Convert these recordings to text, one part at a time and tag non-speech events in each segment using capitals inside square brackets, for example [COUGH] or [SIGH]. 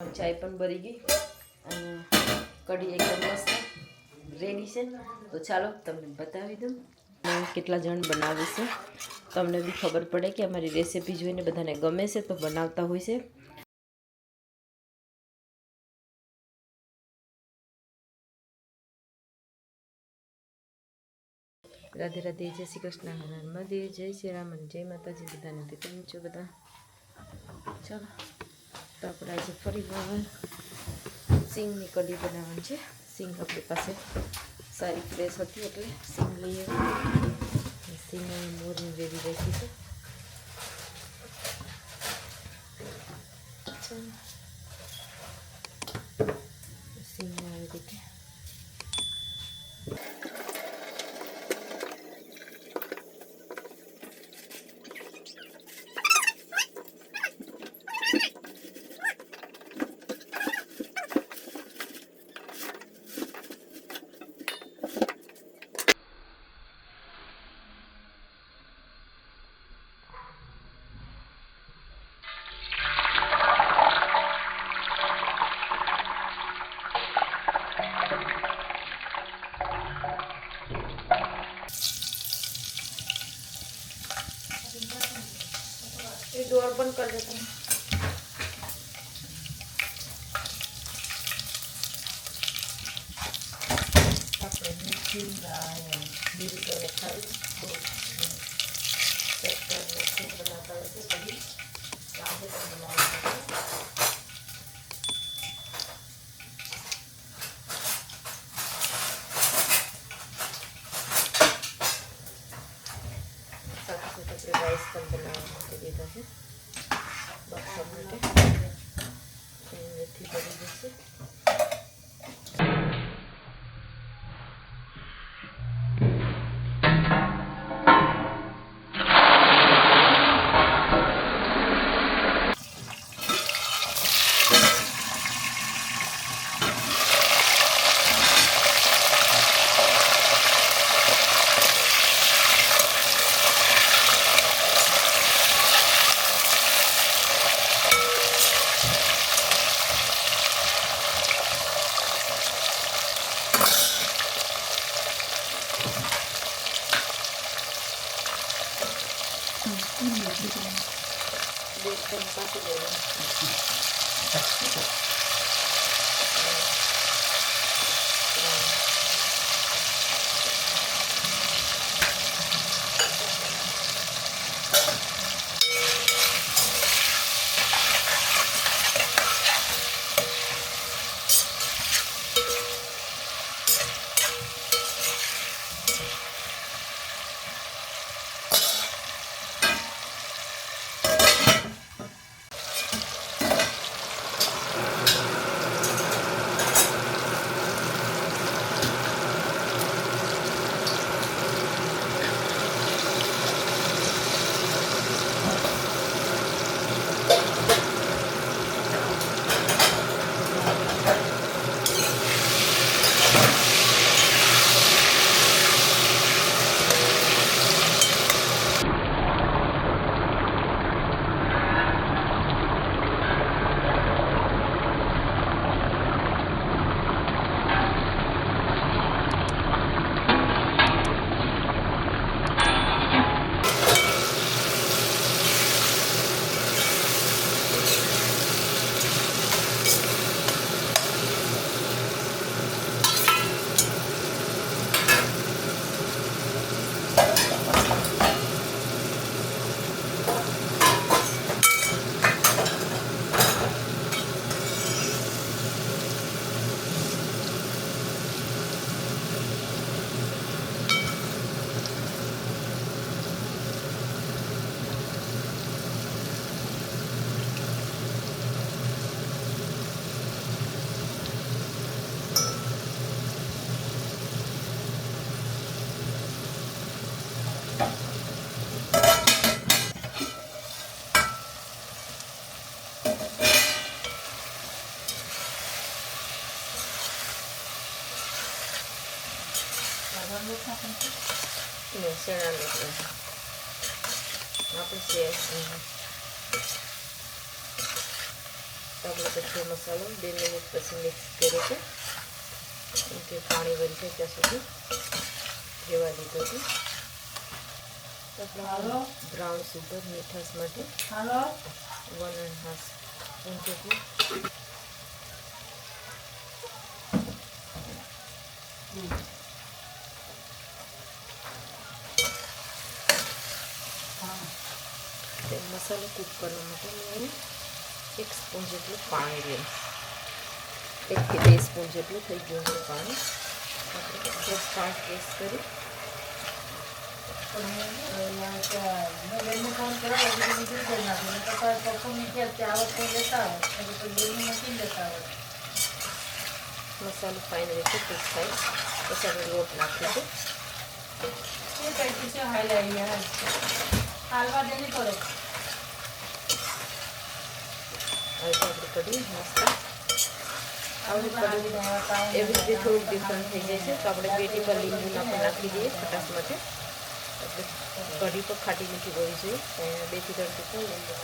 ચાય પણ ભરી ગઈ. અને કઢી એકદમ મસ્ત રેડી છે. તો ચાલો તમને બતાવી દઉં કેટલા જણ બનાવીશું તમને બી ખબર પડે કે અમારી રેસીપી જોઈને બધાને ગમે છે તો બનાવતા હોય છે. રાધે રાધે, જય શ્રી કૃષ્ણ, હર મહાદેવ, જય શ્રી રામ જય માતાજી. બધાને કેમ છો બધા? ચાલો. તો આપણે આજે ફરી વાર સિંગની કઢી બનાવવાની છે. સિંગ આપણી પાસે સારી ફ્રેશ હતી એટલે સિંગ લઈએ. સિંગ મોરની રેડી રાખી છે. આપણે મીઠી દાળ લીલી કલર ખાવી બનાવતા હોય છે કઢી આજે પણ બનાવી [LAUGHS] ને શેણા લોટ આપણે શેર તો આપણે પછી મસાલો બે મિનિટ પછી મિક્સ કર્યો છે કેમ કે પાણી વળી જાય ત્યાં સુધી રેવા દીધો છે તો આપણે બ્રાઉન સુગર મીઠાશ માટે હાલો વન એન્ડ હાફ સ્પૂન જેટલું તે મસાલો કૂક કરવા માટે મેં એક સ્પૂન જેટલું પાણી લઈશ એકથી બે સ્પૂન જેટલું થઈ ગયું છે પાણી આપણે પાંચ ગેસ કરી મસાલો ફાઇન રીતે કૂક થાય પછી આપણે લોટ નાખીશું હાલવા દેવી પડે આપણી કઢી મસ્ત કઢી એવી રીતે થઈ જાય છે તો આપણે બે ટીપા લીંબુના પણ નાખી દઈએ ખટાશ માટે કઢી તો ખાટી મીઠી હોવી જોઈએ તો અહીંયા બેથી ત્રણ ટીપા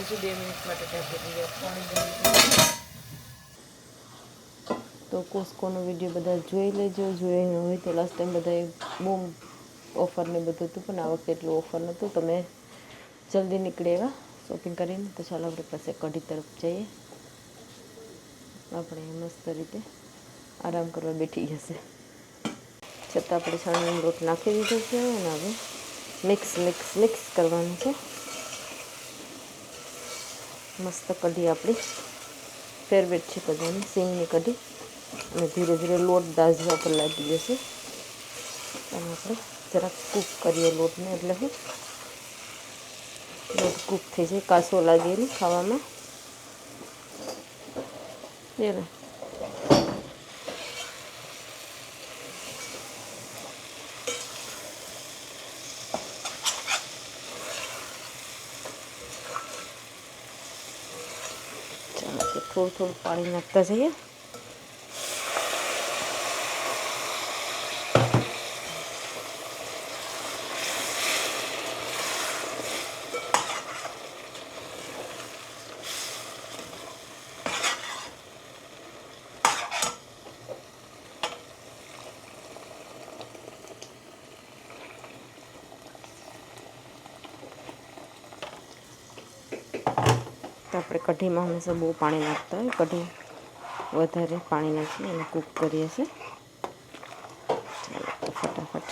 હજુ બે મિનિટ માટે ઢાંકી દઈએ તો કોસ્કોનો વીડિયો બધા જોઈ લેજો. જોઈ ન હોય તો લાસ્ટ ટાઈમ બધાએ બહુ ઓફર ને બધું હતું, પણ આ વખતે એટલું ઓફર નહોતું. તમે જલ્દી નીકળે એવા શોપિંગ કરીને, તો ચાલો આપણે પાસે કઢી તરફ જઈએ. આપણે મસ્ત રીતે આરામ કરવા બેઠી જશે. છતાં આપણે છાણાનો લોટ નાખી દીધો છે અને હવે મિક્સ મિક્સ મિક્સ કરવાનું છે. મસ્ત કઢી આપણી. ફેવરેટ છે બધાની સિંગની કઢી. અને ધીરે ધીરે લોટ દાઝવા પર લાગી જશે અને આપણે જરાક કૂક કરીએ લોટને એટલે હું લોટ કૂક થઈ જાય કાસો લાગે નહીં ખાવામાં એ લે. ચાલો તો થોડું થોડું પાણી નાખતા જઈએ તો આપણે કઢીમાં હંમેશા બહુ પાણી નાખતા હોય. કઢી વધારે પાણી નાખી અને કૂક કરીએ છીએ. ફટાફટ.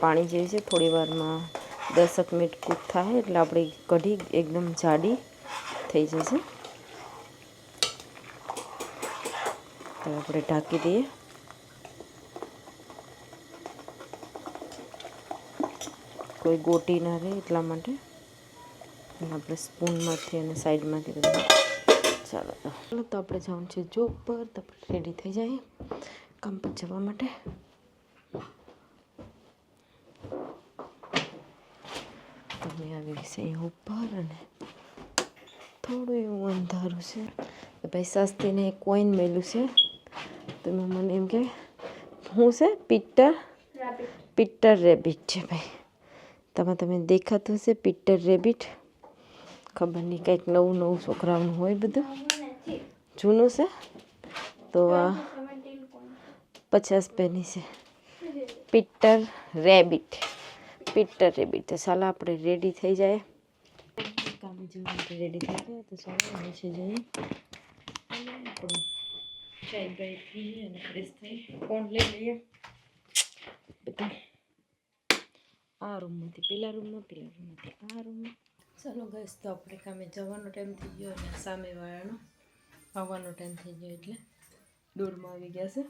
પાણી જે છે, થોડી વારમાં દસક મિનિટ કૂક થાય એટલે આપણી કઢી એકદમ જાડી થઈ જશે. તો આપણે ઢાંકી દઈએ. કોઈ ગોટી ના રહે એટલા માટે. અને આપણે સ્પૂનમાંથી અને સાઈડમાંથી બધું. ચાલો તો ચાલો તો આપણે જવાનું છે જોબ પર. તો આપણે રેડી થઈ જાય કામ પર જવા માટે. તમે આવી અહીંયા ઉપર અને થોડું એવું અંધારું છે. તો ભાઈ સસ્તીને એક કોઈન મેલું છે. તો મને એમ કે શું છે? પીટર પીટર રેબિટ છે ભાઈ. તમે તમે દેખાતું હશે પીટર રેબિટ ખબર નહીં, કંઈક નવું નવું છોકરાઓનું હોય બધું. જૂનું છે? તો આ પચાસ પેની છે. Peter Rabbit. Peter Rabbit. તો ચાલો આપણે રેડી થઈ જાય. કામે જવા માટે રેડી થઈ ગયા, તો ચાલો નીચે જઈએ. અને આપણે ચાય બાય પીએ અને ફ્રેશ થઈ. ફોન લઈ લઈએ? બધા. આ રૂમમાંથી પેલા રૂમમાં પેલા રૂમમાંથી આ રૂમમાં ચાલો ગઈશ તો આપણે કામે જવાનો ટાઈમ થઈ ગયો અને સામેવાળાનો આવવાનો ટાઈમ થઈ ગયો એટલે દૂરમાં આવી ગયા છે.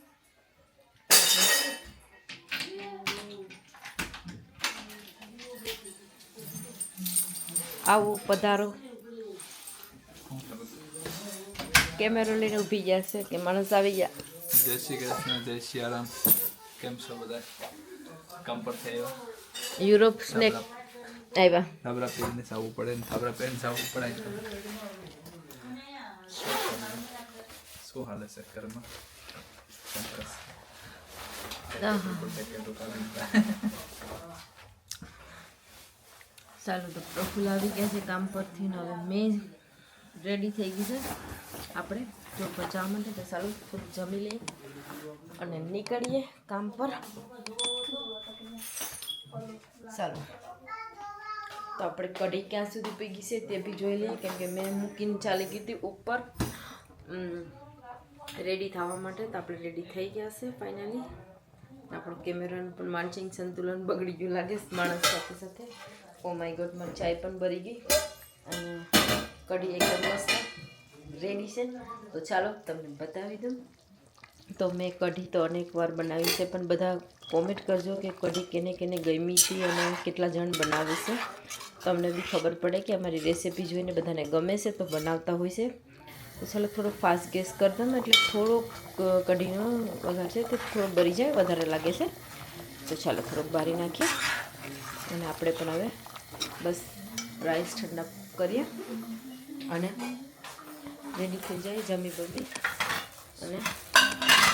આવું પધારો. કેમેરો લઈને ઊભી ગયા છે કે માણસ આવી ગયા? જય શ્રી કૃષ્ણ જય સિયારામ કેમ છો બધા? કામ પર થયા? Europe snake. આવ્યા થાબરા પહેરીને સાવું પડે ને થાબરા પહેરીને પડે શું હાલે છે ઘરમાં. ચાલો તો પ્રફુલ આવી ગયા છે કામ પરથી ને હવે મેં રેડી થઈ ગઈ છે આપણે જો બચાવવા માટે તો ચાલો થોડું જમી લઈએ અને નીકળીએ કામ પર ચાલો તો આપણે કઢી ક્યાં સુધી પીગી છે તે બી જોઈ લઈએ, કેમ કે મેં મૂકીને ચાલી ગઈ ઉપર. રેડી થવા માટે તો આપણે રેડી થઈ ગયા છે ફાઇનલી આપણો કેમેરાનું પણ માનસિક સંતુલન બગડી ગયું લાગે માણસ સાથે સાથે. ઓ માય ગોડ મારી ચાય પણ ભરી ગઈ. અને કઢી એકદમ મસ્ત રેડી છે. તો ચાલો તમને બતાવી દઉં. તો મેં કઢી તો અનેક વાર બનાવી છે, પણ બધા કોમેન્ટ કરજો કે કઢી કેને કેને ગમી હતી અને કેટલા જણ બનાવે છે. તમને બી ખબર પડે કે અમારી રેસીપી જોઈને બધાને ગમે છે, તો બનાવતા હોય છે. તો ચાલો થોડો ફાસ્ટ ગેસ કરી દઉં એટલે થોડોક કઢીનો વઘાર છે તે થોડો બળી જાય, વધારે લાગે છે. તો ચાલો થોડોક બારી નાખીએ. અને આપણે પણ હવે બસ રાઈસ ઠંડા કરીએ. અને રેડી થઈ જાય જમી બમી અને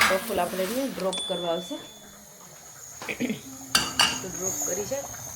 બફુલ આપણે ડ્રોપ કરવા આવશે. ડ્રોપ કરી જાય